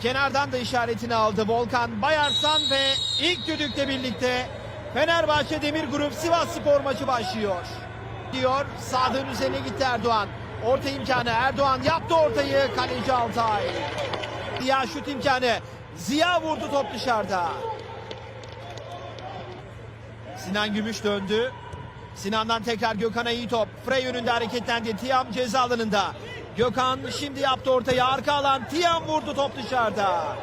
Kenardan da işaretini aldı Volkan Bayarsan ve ilk düdükle birlikte Fenerbahçe Demir Grup Sivas Spor maçı başlıyor. Diyor Sadık'ın üzerine gitti Erdoğan. Orta imkanı Erdoğan yaptı ortayı kaleci Altay. Ziya şut imkanı. Ziya vurdu top dışarıda. Sinan Gümüş döndü. Sinan'dan tekrar Gökhan'a iyi top. Frey önünde hareketlendi. Tiam ceza alanında. Gökhan şimdi yaptı ortaya. Arka alan. Tiam vurdu top dışarıda.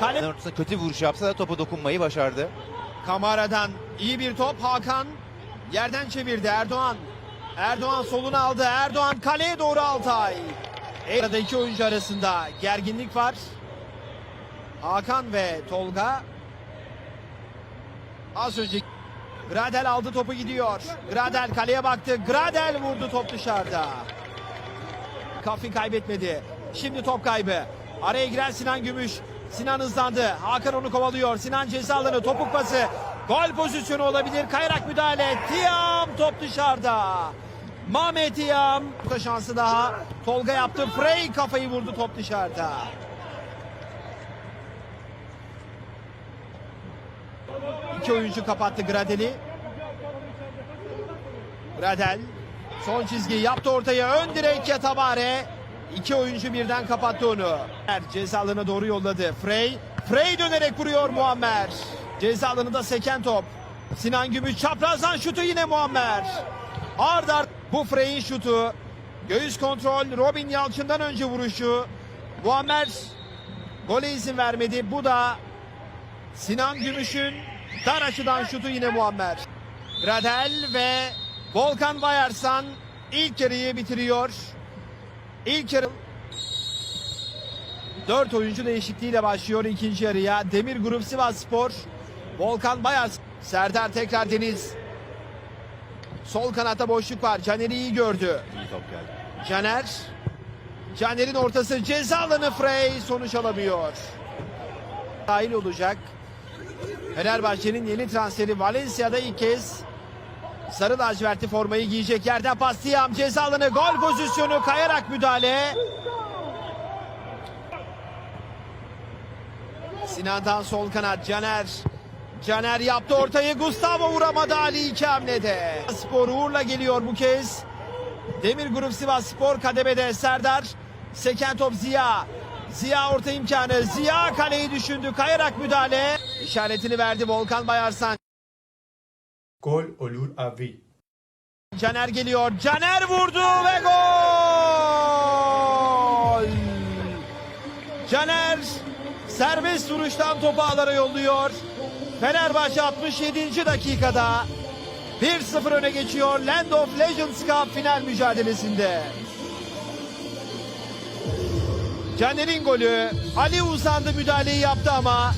Kale kötü vuruş yapsa da topa dokunmayı başardı. Kamara'dan iyi bir top. Hakan yerden çevirdi. Erdoğan. Erdoğan soluna aldı. Erdoğan kaleye doğru Altay. Arada iki oyuncu arasında gerginlik var. Hakan ve Tolga. Az önce Gradel aldı topu gidiyor. Gradel kaleye baktı. Gradel vurdu top dışarıda. Kafi kaybetmedi. Şimdi top kaybı. Araya giren Sinan Gümüş. Sinan hızlandı. Hakan onu kovalıyor. Sinan ceza alanı topuk pası. Gol pozisyonu olabilir. Kayarak müdahale. Tiam top dışarıda. Mehmet Tiam. Bu şansı daha. Tolga yaptı. Frey kafayı vurdu top dışarıda. İki oyuncu kapattı Gradel'i. Gradel son çizgi yaptı ortaya ön direk Yatabare. İki oyuncu birden kapattı onu. Ceza doğru yolladı. Frey. Frey dönerek vuruyor Muammer. Ceza alanında seken top. Sinan Gümüş çaprazdan şutu yine Muammer. Ard ard bu Frey'in şutu. Göğüs kontrol Robin Yalçın'dan önce vuruşu. Muammer gole izin vermedi. Bu da Sinan Gümüş'ün dar açıdan şutu yine Muammer. Gradel ve Volkan Bayarsan ilk yarıyı bitiriyor. İlk yarı 4 oyuncu değişikliğiyle başlıyor ikinci yarıya. Demir Grup Sivas Spor. Volkan Bayarsan. Serdar tekrar Deniz. Sol kanatta boşluk var. Caner'i iyi gördü. İyi top geldi. Caner. Caner'in ortası ceza alanı Frey sonuç alamıyor. Dahil olacak. Fenerbahçe'nin yeni transferi Valencia'da ilk kez sarı lacivertli formayı giyecek. Yerden pas Tiam ceza gol pozisyonu kayarak müdahale. Sinan'dan sol kanat Caner. Caner yaptı ortayı Gustavo vuramadı Ali iki hamlede. Spor Uğur'la geliyor bu kez. Demir Grup Sivas Spor kademede Serdar. Seken top Ziya. Ziya orta imkanı. Ziya kaleyi düşündü. Kayarak müdahale. İşaretini verdi Volkan Bayarsan. Gol olur vie. Caner geliyor. Caner vurdu ve gol! Caner serbest vuruştan topu ağlara yolluyor. Fenerbahçe 67. dakikada 1-0 öne geçiyor Land of Legends Cup final mücadelesinde. Caner'in golü Ali uzandı müdahaleyi yaptı ama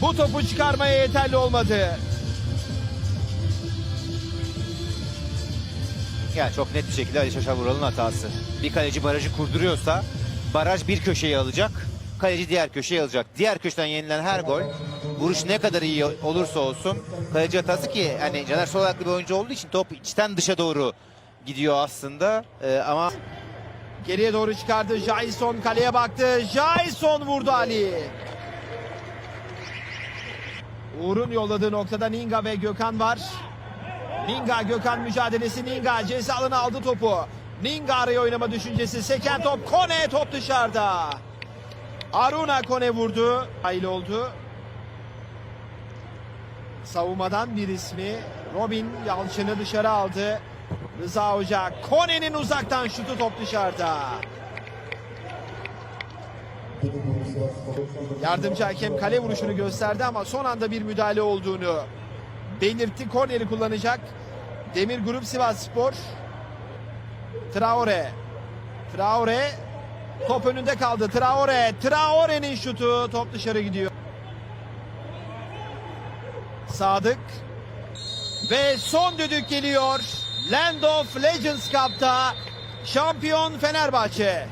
bu topu çıkarmaya yeterli olmadı. Yani çok net bir şekilde Ali Şaşar Vural'ın hatası. Bir kaleci barajı kurduruyorsa baraj bir köşeyi alacak. Kaleci diğer köşeyi alacak. Diğer köşeden yenilen her gol vuruş ne kadar iyi olursa olsun kaleci hatası ki hani Caner sol ayaklı bir oyuncu olduğu için top içten dışa doğru gidiyor aslında. Ee, ama Geriye doğru çıkardı. Jason kaleye baktı. Jason vurdu Ali. Uğur'un yolladığı noktada Ninga ve Gökhan var. Ninga Gökhan mücadelesi Ninga ceza alanı aldı topu. Ninga araya oynama düşüncesi. Seken top Kone top dışarıda. Aruna Kone vurdu. Hayli oldu. Savunmadan bir ismi Robin Yalçın'ı dışarı aldı. Rıza Hoca Kone'nin uzaktan şutu top dışarıda. Yardımcı hakem kale vuruşunu gösterdi ama son anda bir müdahale olduğunu belirtti. Korneri kullanacak. Demir Grup Sivas Spor. Traore. Traore. Top önünde kaldı. Traore. Traore'nin şutu. Top dışarı gidiyor. Sadık. Ve son düdük geliyor. Land of Legends Cup'ta şampiyon Fenerbahçe.